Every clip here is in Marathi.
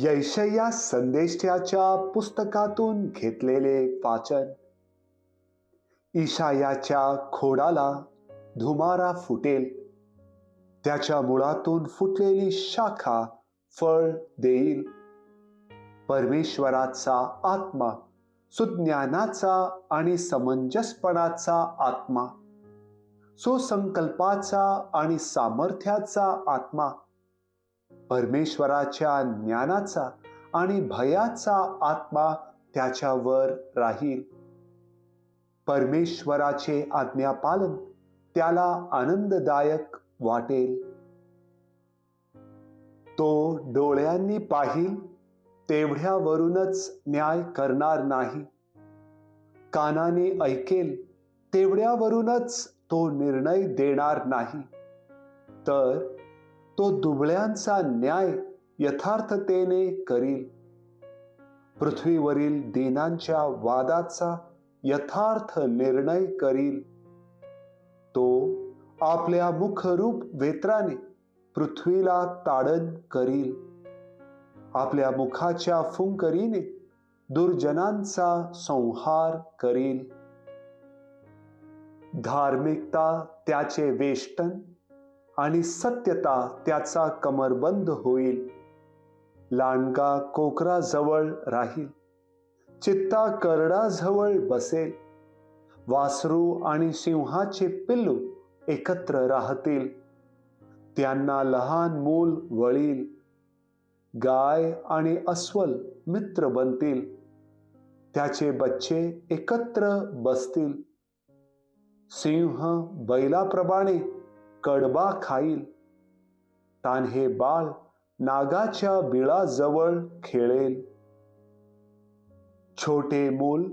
यशया संदेशाच्या पुस्तकातून घेतलेले वाचन. ईशायाच्या खोडाला धुमारा फुटेल. त्याच्या मुळातून फुटलेली शाखा फळ देईल. परमेश्वराचा आत्मा सुज्ञानाचा आणि समंजसपणाचा आत्मा सुसंकल्पाचा आणि सामर्थ्याचा आत्मा परमेश्वराच्या ज्ञानाचा आणि भयाचा आत्मा त्याच्यावर राहील. परमेश्वराचे आज्ञापालन त्याला आनंददायक वाटेल. तो डोळ्यांनी पाहिल तेवढ्यावरूनच न्याय करणार नाही. कानाने ऐकेल तेवढ्यावरूनच तो निर्णय देणार नाही. तर तो दुबळ्यांचा न्याय यथार्थतेने करील. पृथ्वीवरील दीनांच्या वादाचा यथार्थ निर्णय करील. तो आपल्या मुखरूप वेत्राने पृथ्वीला ताडण करील. आपल्या मुखाच्या फुंकरीने दुर्जनांचा संहार करील. धार्मिकता त्याचे वेष्टन आणि सत्यता त्याचा कमरबंद होईल. लांडगा कोकराजवळ राहील. चित्ता करडाजवळ बसेल. वासरू आणि सिंहाचे पिल्लू एकत्र राहतील. त्यांना लहान मूल वळील. गाय आणि अस्वल मित्र बनतील. त्याचे बच्चे एकत्र बसतील. सिंह बैलाप्रमाणे कडबा खाईल. तान्हे बाळ नागाच्या बिळाजवळ खेळेल. छोटे मूल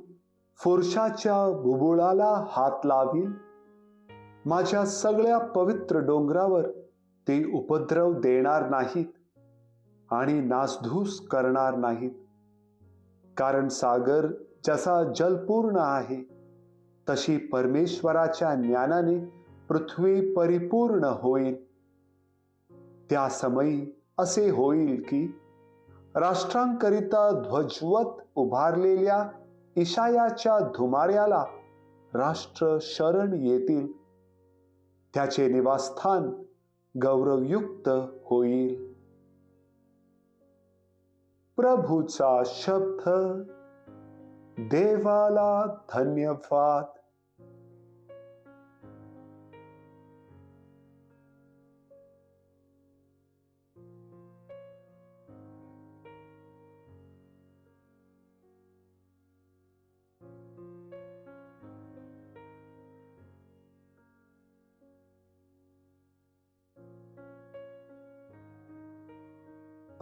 फुरशाच्या बुबुळाला हात लावील. माझ्या सगळ्या पवित्र डोंगरावर ते उपद्रव देणार नाहीत आणि नासधूस करणार नाहीत. कारण सागर जसा जलपूर्ण आहे तशी परमेश्वराच्या ज्ञानाने पृथ्वी परिपूर्ण होईल त्या समयी असे होईल की राष्ट्रांकरिता ध्वजवत उभारलेल्या ईशायाच्या धुमाऱ्याला राष्ट्र शरण येतील. त्याचे निवासस्थान गौरवयुक्त होईल. प्रभूचा शब्द देवाला धन्यवाद.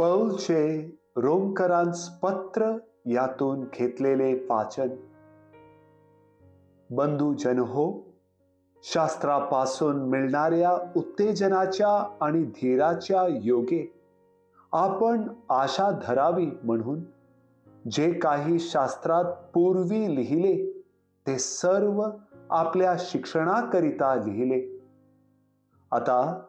पौलचे रोमकरांस पत्र यातून घेतलेले वाचन. बंधुजन हो शास्त्रापासून मिळणाऱ्या उत्तेजनाच्या आणि धीराच्या योगे आपण आशा धरावी म्हणून जे काही शास्त्रात पूर्वी लिहिले ते सर्व आपल्या शिक्षणाकरिता लिहिले. आता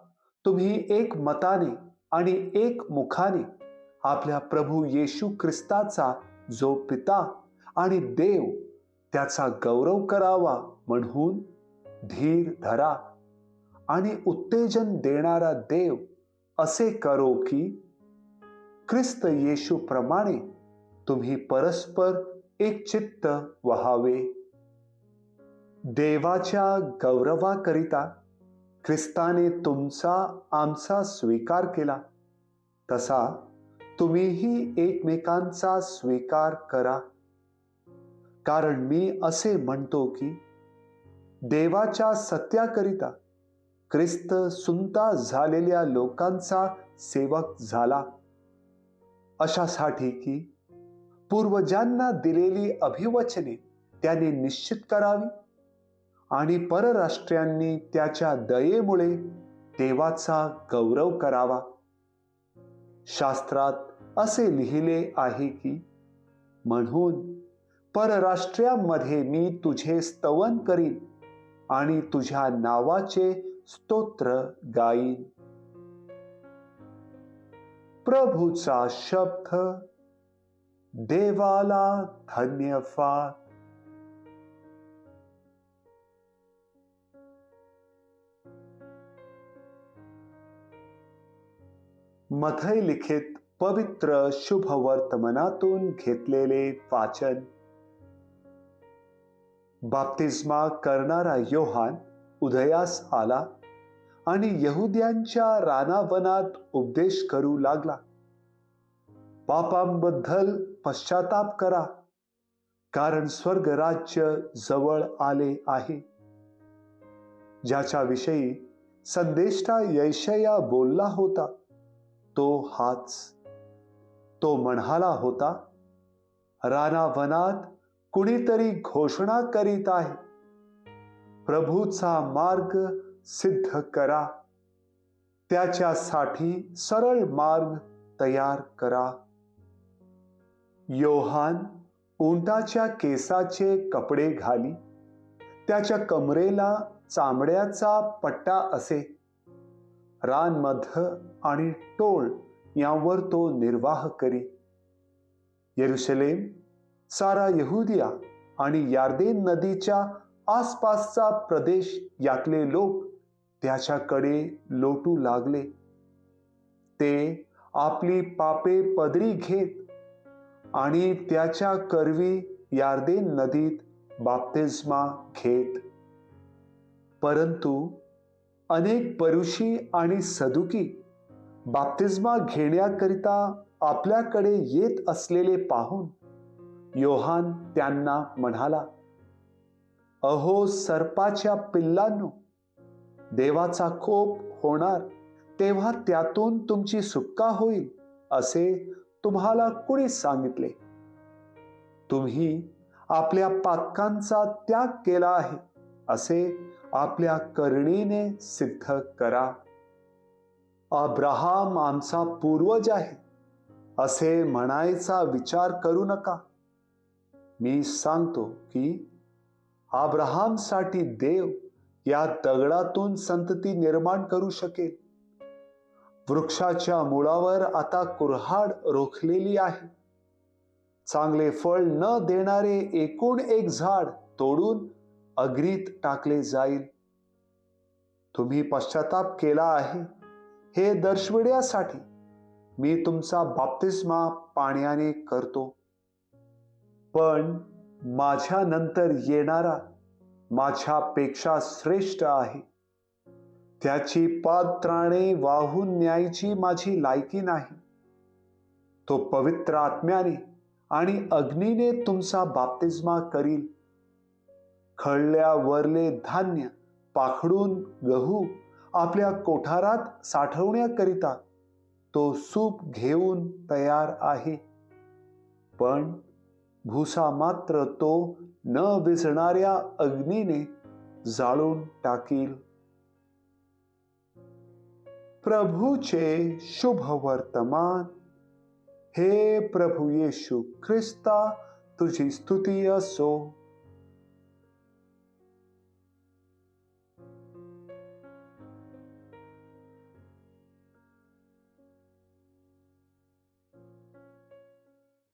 तुम्ही एक मताने आणि एक मुखाने आपल्या प्रभू येशू ख्रिस्ताचा जो पिता आणि देव त्याचा गौरव करावा म्हणून धीर धरा आणि उत्तेजन देणारा देव असे करो की ख्रिस्त येशू प्रमाणे तुम्ही परस्पर एक चित्त व्हावे. देवाच्या गौरवाकरिता ख्रिस्ताने तुमचा आमचा स्वीकार केला. तसा तुम्हीही एकमेकांचा स्वीकार करा. कारण मी असे म्हणतो की देवाच्या सत्याकरिता ख्रिस्त सुनता झालेल्या लोकांचा सेवक झाला. अशासाठी की पूर्वजांना दिलेली अभिवचने त्याने निश्चित करावी. आणि परराष्ट्रीयांनी त्याच्या दयेमुळे देवाचा गौरव करावा. शास्त्रात असे लिहिले आहे की म्हणून परराष्ट्रीयांमध्ये मी तुझे स्तवन करीन आणि तुझ्या नावाचे स्तोत्र गाईन. प्रभूचा शब्द देवाला धन्यवाद मथय लिखित पवित्र शुभ वर्तमानातून घेतलेले वाचन. बाप्तिस्मा करणारा योहान उदयास आला आणि यहुद्यांच्या रानावनात उपदेश करू लागला. पापांबद्दल पश्चाताप करा कारण स्वर्ग राज्य जवळ आले आहे. ज्याच्या विषयी संदेष्टा यशया बोलला होता तो हाच तो म्हणाला होता। रानावनात कुणीतरी घोषणा करीत आहे। प्रभूचा मार्ग सिद्ध करा। त्याच्यासाठी सरळ मार्ग तयार करा। योहान उंटाच्या केसाचे कपडे घाली। त्याच्या कमरेला चामड्याचा पट्टा असे। रानमध आणि टोळ यावर तो निर्वाह करी. येरुशलेम सारा यहुदिया आणि यार्देन नदीच्या आसपासचा प्रदेश यातले लोक त्याच्याकडे लोटू लागले. ते आपली पापे पदरी घेत आणि त्याच्या करवी यार्देन नदीत बाप्तिस्मा घेत. परंतु अनेक परुषी आणि सदुकी बाप्तिस्मा घेण्याकरिता आपल्याकडे येत असलेले पाहून योहान त्यांना म्हणाला अहो सर्पाच्या पिल्लांनो देवाचा कोप होणार तेव्हा त्यातून तुमची सुटका होईल असे तुम्हाला कुणी सांगितले? तुम्ही आपल्या पातकांचा त्याग केला आहे असे आपल्या करणीने सिद्ध करा. अब्राहम आमचा पूर्वज आहे असे म्हणायचा विचार करू नका. मी सांगतो की अब्राहमसाठी देव या दगडातून संतती निर्माण करू शकेल. वृक्षाच्या मुळावर आता कुऱ्हाड रोखलेली आहे. चांगले फळ न देणारे एकूण एक झाड तोडून अग्रीत टाकले जाईल. तुम्ही पश्चाताप केला आहे हे दर्शविण्यासाठी मी तुमचा बाप्तिस्मा पाण्याने करतो. पण माझ्या नंतर येणारा माझ्यापेक्षा श्रेष्ठ आहे. त्याची पात्राने वाहून न्यायची माझी लायकी नाही. तो पवित्र आत्म्याने आणि अग्नीने तुमचा बाप्तिस्मा करील. खळल्यावरले धान्य पाखडून गहू आपल्या कोठारात साठवण्याकरिता तो सूप घेऊन तयार आहे. पण भुसा मात्र तो न विझणाऱ्या अग्नीने जाळून टाकील. प्रभूचे शुभ वर्तमान. हे प्रभू येशू ख्रिस्ता तुझी स्तुती असो.